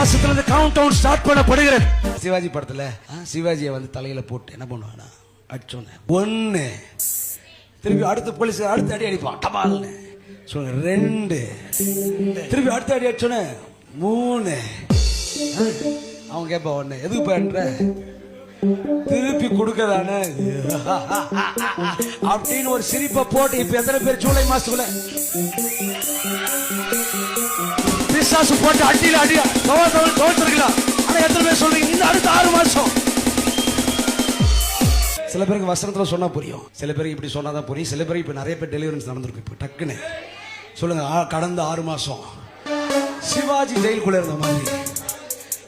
மாசத்துல இருந்து countdown start பண்ணப்படுகிறது. சிவாஜி படத்துல சிவாஜியை வந்து தலையில போட்டு என்ன பண்ணுவானா அடிச்சோன்னு ஒன்னு திருப்பி அடுத்த போலீஸ் அடுத்த அடி அடிப்பான். டபால்னு. சொல்லுங்க ரெண்டு. திருப்பி அடுத்த அடி அடிச்சோன்னு மூணு. அவன் கேட்பான் ஒண்ணு எதுக்கு பண்ற திருப்பி கொடுக்கதானே அப்படின்னு ஒரு சிரிப்பை போட்டு இப்ப எத்தனை பேர் ஜூலை மாசத்துக்குள்ள பிசாசு போட்டு அடியில் அடி தோற்றுருக்கலாம் ஆனால் எத்தனை பேர் சொல்றீங்க? இன்னும் அடுத்த ஆறு மாசம். சில பேருக்கு வசனத்துல சொன்னா புரியும். சில பேருக்கு இப்படி சொன்னாதான் புரியும். சில பேருக்கு இப்போ நிறைய பேர் டெலிவரன்ஸ் நடந்திருக்கு. இப்போ டக்குன்னு. சொல்லுங்க கடந்த ஆறு மாசம். சிவாஜி ஜெயிலுக்குள்ள இருந்த மாதிரி.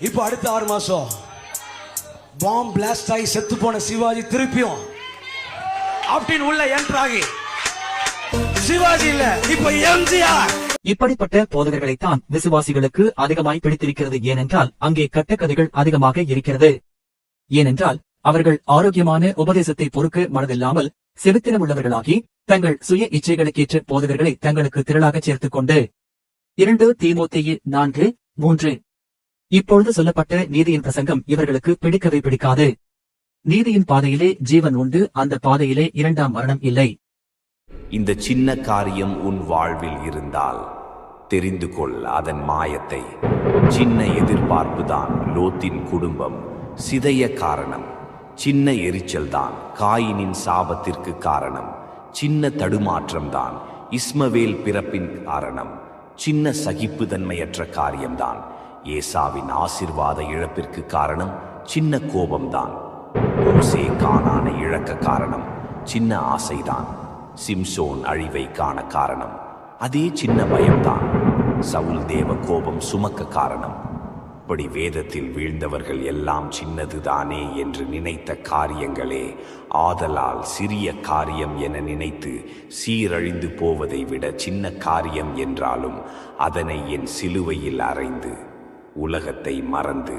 இப்போ அடுத்த ஆறு மாசம். பாம் பிளாஸ்ட் ஆகி செத்து போன சிவாஜி திருப்பியும். அப்படின்னு உள்ள என்ட்ராகி சிவாஜி இல்ல இப்ப எம்ஜிஆர். இப்படிப்பட்ட போதகர்களைத்தான் விசுவாசிகளுக்கு அதிகமாய் பிடித்திருக்கிறது ஏனென்றால் அங்கே கட்டக்கதைகள் அதிகமாக இருக்கிறது. ஏனென்றால் அவர்கள் ஆரோக்கியமான உபதேசத்தை பொறுக்க மனதில்லாமல் செவித்தினமுள்ளவர்களாகி தங்கள் சுய இச்சைகளுக்கேற்ற போதகர்களை தங்களுக்கு திரளாகச் சேர்த்துக் கொண்டு இரண்டு தீமோத்தேயு நான்கு மூன்று. இப்பொழுது சொல்லப்பட்ட நீதியின் பிரசங்கம் இவர்களுக்கு பிடிக்கவே பிடிக்காது. நீதியின் பாதையிலே ஜீவன் உண்டு அந்த பாதையிலே இரண்டாம் மரணம் இல்லை. இந்த சின்ன காரியம் உன் வாழ்வில் இருந்தால். தெரிந்து கொள் அதன் மாயத்தை. சின்ன எதிர்பார்ப்புதான் லோத்தின் குடும்பம். சிதைய காரணம். சின்ன எரிச்சல்தான் காயினின் சாபத்திற்கு காரணம். சின்ன தடுமாற்றம்தான் இஸ்மவேல் பிறப்பின் காரணம். சின்ன சகிப்புத்தன்மையற்ற காரியம்தான் ஏசாவின் ஆசிர்வாத இழப்பிற்கு காரணம். சின்ன கோபம்தான். மோசே காணான இழக்க காரணம். சின்ன ஆசைதான். சிம்சோன் அழிவை காண காரணம். அதே சின்ன பயம்தான். சவுல் தேவ கோபம் சுமக்க காரணம். இப்படி வேதத்தில் வீழ்ந்தவர்கள் எல்லாம் சின்னதுதானே என்று நினைத்த காரியங்களே ஆதலால் சிறிய காரியம் என நினைத்து சீரழிந்து போவதை விட சின்ன காரியம் என்றாலும் அதனை என் சிலுவையில் அறைந்து உலகத்தை மறந்து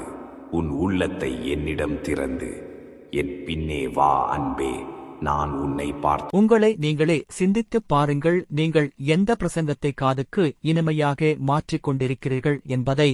உன் உள்ளத்தை என்னிடம் திறந்து என் பின்னே வா அன்பே. நான் உன்னை பார்த்து உங்களை நீங்களே சிந்தித்துப் பாருங்கள் நீங்கள் எந்த பிரசங்கத்தை காதுக்கு இனிமையாக மாற்றிக் கொண்டிருக்கிறீர்கள் என்பதை